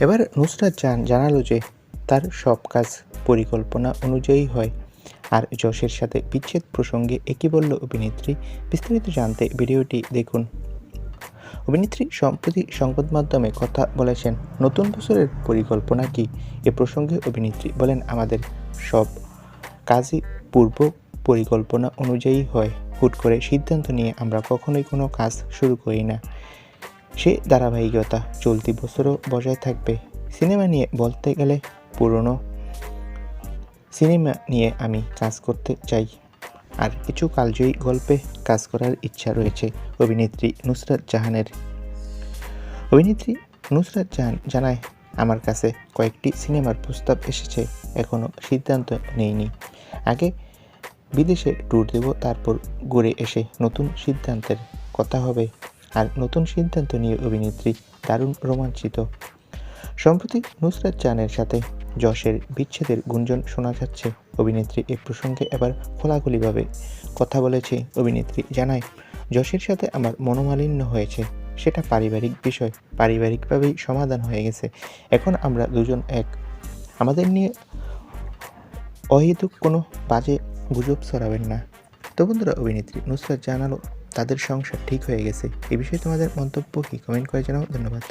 এবার নুসরাত জান জানালো যে তার সব কাজ পরিকল্পনা অনুযায়ী হয়। আর যশের সাথে বিচ্ছেদ প্রসঙ্গে একই বলল অভিনেত্রী। বিস্তারিত জানতে ভিডিওটি দেখুন। অভিনেত্রী সম্প্রতি সংবাদ মাধ্যমে কথা বলেছেন, নতুন বছরের পরিকল্পনা কি? এ প্রসঙ্গে অভিনেত্রী বলেন, আমাদের সব কাজই পূর্ব পরিকল্পনা অনুযায়ী হয়। হুট করে সিদ্ধান্ত নিয়ে আমরা কখনোই কোনো কাজ শুরু করি না। সে ধারাবাহিকতা চলতি বছরও বজায় থাকবে। সিনেমা নিয়ে বলতে গেলে পুরনো। সিনেমা নিয়ে আমি কাজ করতে চাই। আর কিছু কালজয়ী গল্পে কাজ করার ইচ্ছা রয়েছে অভিনেত্রী নুসরাত জাহানের। অভিনেত্রী নুসরাত জাহান জানায়, আমার কাছে কয়েকটি সিনেমার প্রস্তাব এসেছে এখনও সিদ্ধান্ত নেইনি। আগে বিদেশে ট্যুর দেব, তারপর ঘুরে এসে নতুন সিদ্ধান্তের কথা হবে। আর নতুন সিদ্ধান্ত নিয়ে অভিনেত্রী দারুণ রোমাঞ্চিত। সম্প্রতি নুসরাত জাহানের সাথে যশের বিচ্ছেদের গুঞ্জন শোনা যাচ্ছে। অভিনেত্রী এ প্রসঙ্গে এবার খোলাখুলিভাবে কথা বলেছে অভিনেত্রী, জানায়, যশের সাথে আমার মনোমালিন্য হয়েছে। সেটা পারিবারিক বিষয়। পারিবারিকভাবেই সমাধান হয়ে গেছে। এখন আমরা দুজন এক। আমাদের নিয়ে অহেতুক কোনো বাজে গুজব ছড়াবেন না। তো বন্ধুরা, অভিনেত্রী নুসরাত জানালো তাদের সংসার ঠিক হয়ে গেছে। এ বিষয়ে তোমাদের মন্তব্য কি? কমেন্ট করে জানাও। ধন্যবাদ।